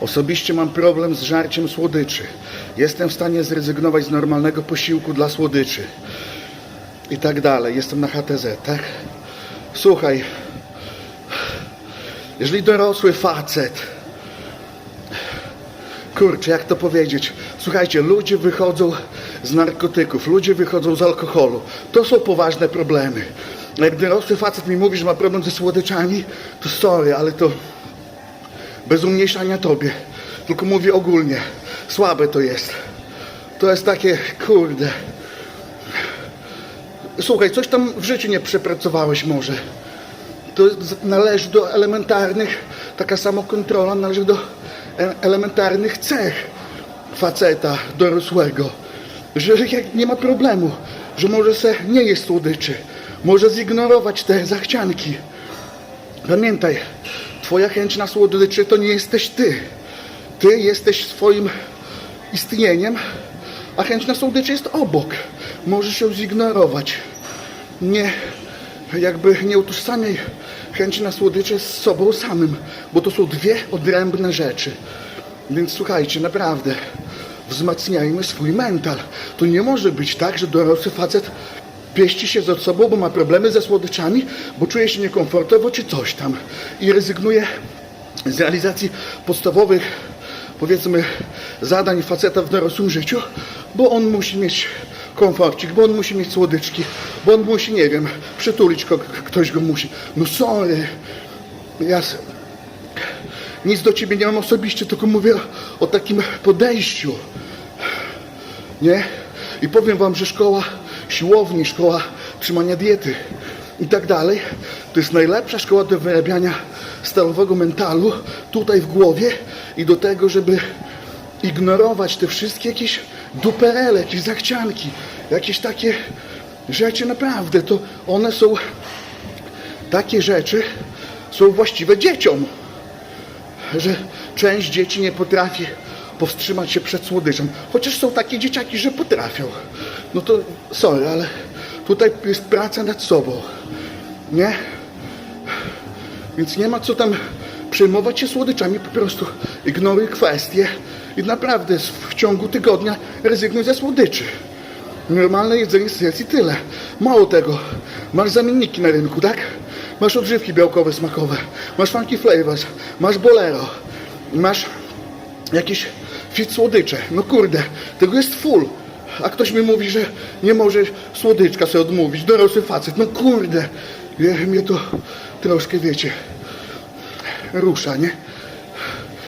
Osobiście mam problem z żarciem słodyczy. Jestem w stanie zrezygnować z normalnego posiłku dla słodyczy. I tak dalej. Jestem na HTZ, tak? Słuchaj, jeżeli dorosły facet, kurczę, jak to powiedzieć? Słuchajcie, ludzie wychodzą z narkotyków, ludzie wychodzą z alkoholu. To są poważne problemy. Jak dorosły facet mi mówi, że ma problem ze słodyczami, to sorry, ale to bez umniejszania tobie. Tylko mówię ogólnie. Słabe to jest. To jest takie, kurde. Słuchaj, coś tam w życiu nie przepracowałeś może. To należy do elementarnych, taka samokontrola należy do e- elementarnych cech faceta dorosłego. Że nie ma problemu, że może se nie jeść słodyczy, może zignorować te zachcianki. Pamiętaj, twoja chęć na słodyczy to nie jesteś ty. Ty jesteś swoim istnieniem, a chęć na słodyczy jest obok. Możesz ją zignorować. Nie, jakby nie utożsamiaj chęci na słodycze z sobą samym, bo to są dwie odrębne rzeczy. Więc słuchajcie, naprawdę, wzmacniajmy swój mental. To nie może być tak, że dorosły facet pieści się ze sobą, bo ma problemy ze słodyczami, bo czuje się niekomfortowo czy coś tam i rezygnuje z realizacji podstawowych, powiedzmy, zadań faceta w dorosłym życiu, bo on musi mieć komforcik, bo on musi mieć słodyczki, bo on musi, nie wiem, przytulić ko- ktoś go musi. No sorry, ja nic do ciebie nie mam osobiście, tylko mówię o takim podejściu. Nie? I powiem wam, że szkoła siłowni, szkoła trzymania diety i tak dalej, to jest najlepsza szkoła do wyrabiania stalowego mentalu tutaj w głowie i do tego, żeby ignorować te wszystkie jakieś duperele, jakieś zachcianki, jakieś takie rzeczy naprawdę, to one są takie rzeczy są właściwe dzieciom że część dzieci nie potrafi powstrzymać się przed słodyczem. Chociaż są takie dzieciaki, że potrafią. No to sorry, ale tutaj jest praca nad sobą. Nie? Więc nie ma co tam przejmować się słodyczami, po prostu ignoruj kwestie i naprawdę w ciągu tygodnia rezygnuj ze słodyczy. Normalne jedzenie jest i tyle. Mało tego, masz zamienniki na rynku, tak? Masz odżywki białkowe, smakowe, masz funky flavors, masz bolero, masz jakieś fit słodycze. No kurde, tego jest full. A ktoś mi mówi, że nie może słodyczka sobie odmówić, dorosły facet. No kurde, mnie to troszkę, wiecie, rusza, nie?